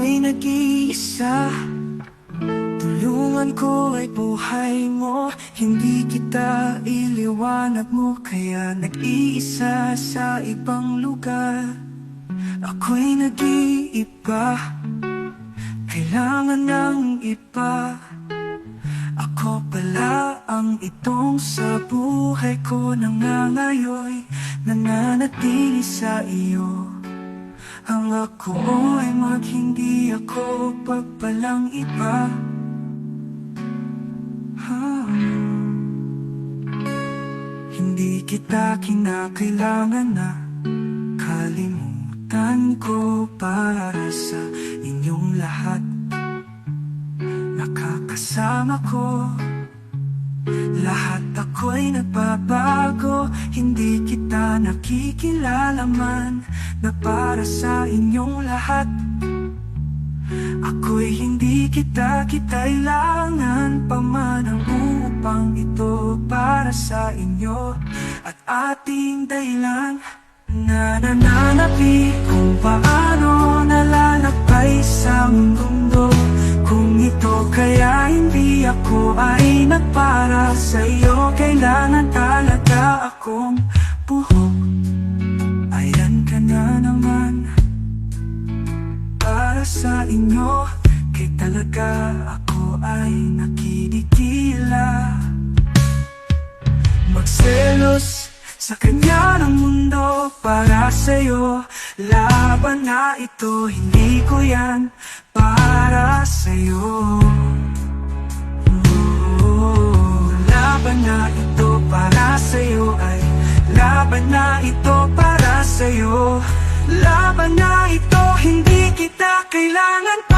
Ako'y nag-iisa. Tulungan ko ay buhay mo. Hindi kita iliwanag mo Kaya nag-iisa sa ibang lugar. Ako'y nag-iiba. Kailangan ng iba. Ako pala ang itong sa buhay ko Nangangayoy Nananatili sa iyo Ang ako ay mag hindi ako pagpalang iba. Ah. Hindi kita kinakailangan na Kalimutan ko para sa inyong lahat. Nakakasama ko. Lahat ako'y nagbabago Hindi kita nakikilala man Na para sa inyong lahat. Ako'y hindi kita kitailangan pa man ang upang ito para sa inyo At ating dahilan. Na nananabi Kung paano nalalakbay sa mundo. Kung ito kaya hindi ako ay nagpara sa iyo Kailangan talaga akong sa inyo Kay talaga ako ay nakidikila Magselos sa kanya ng mundo para sa'yo. Laban na ito, hindi ko yan para sa'yo. Laban na ito para sa'yo ay Laban na ito para sa'yo. Laban na kailangan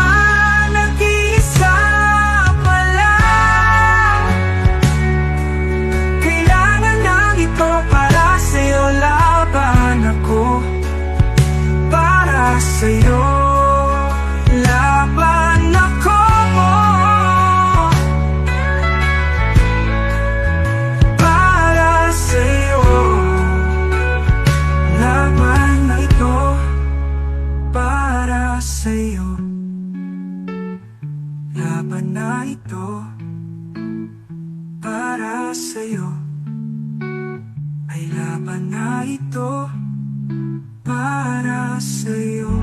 sa'yo. Laban na ito para sa'yo. Ay laban na ito para sa'yo.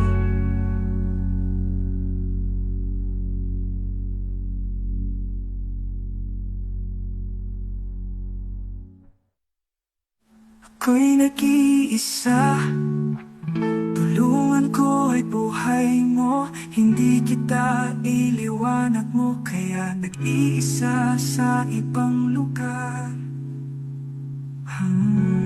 Ako'y nag-iisa. Tulungan kita iliwanag mo Kaya nag-iisa sa ibang lugar hmm.